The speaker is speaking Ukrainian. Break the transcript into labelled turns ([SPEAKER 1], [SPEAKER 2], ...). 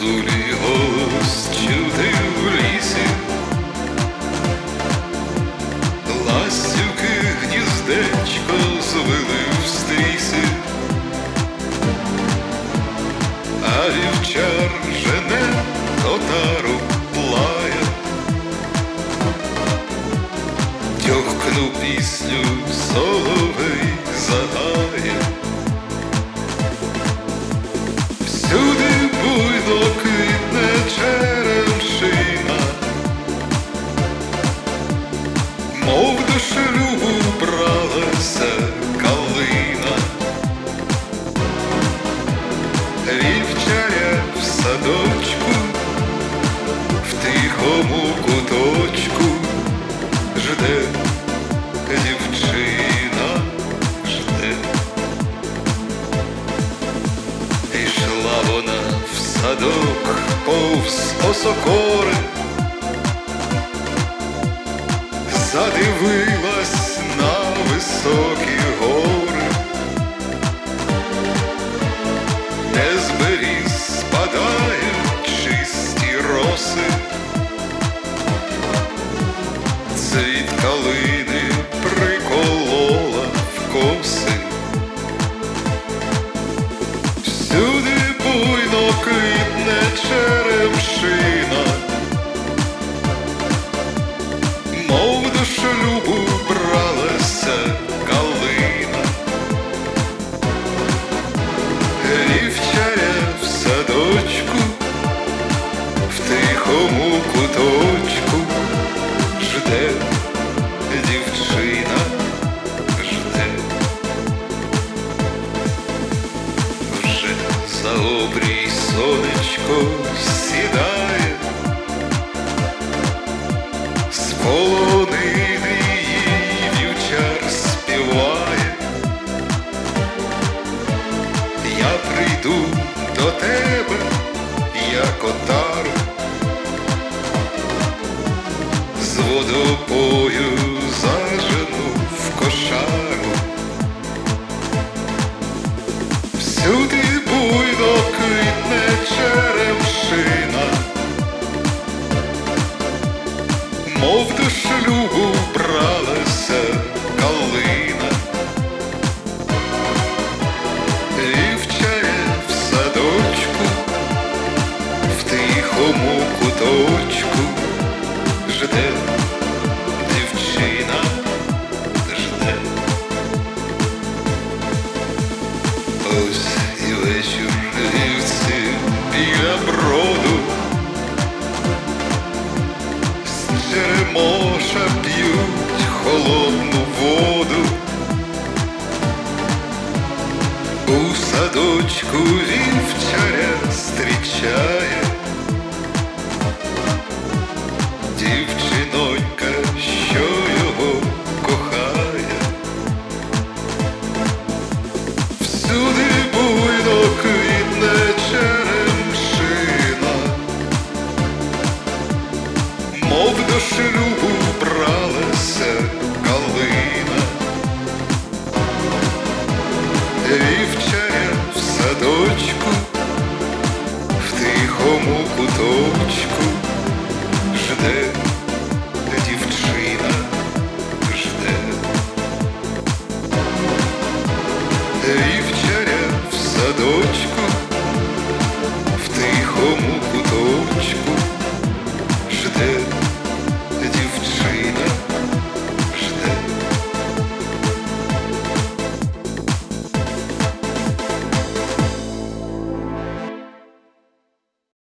[SPEAKER 1] гуцулі голос чути в лісі, ластівки гніздечко звили в стрісі, а вівчар жене отару плає, тьохкну пісню соловей загає. Тихому куточку жде дівчина, жде. Пішла вона в садок повз осокори, задивилась дівчина, жде. Вже за обрій сонечко сідає, з їй вівчар співає. Я прийду до тебе, як отару, з водопою мов до шлюбу Кузин вчоря зустрічає дівчинонька, що його кохає, всюди буйно квітне черемшина, мов до шлюбу. Saúde.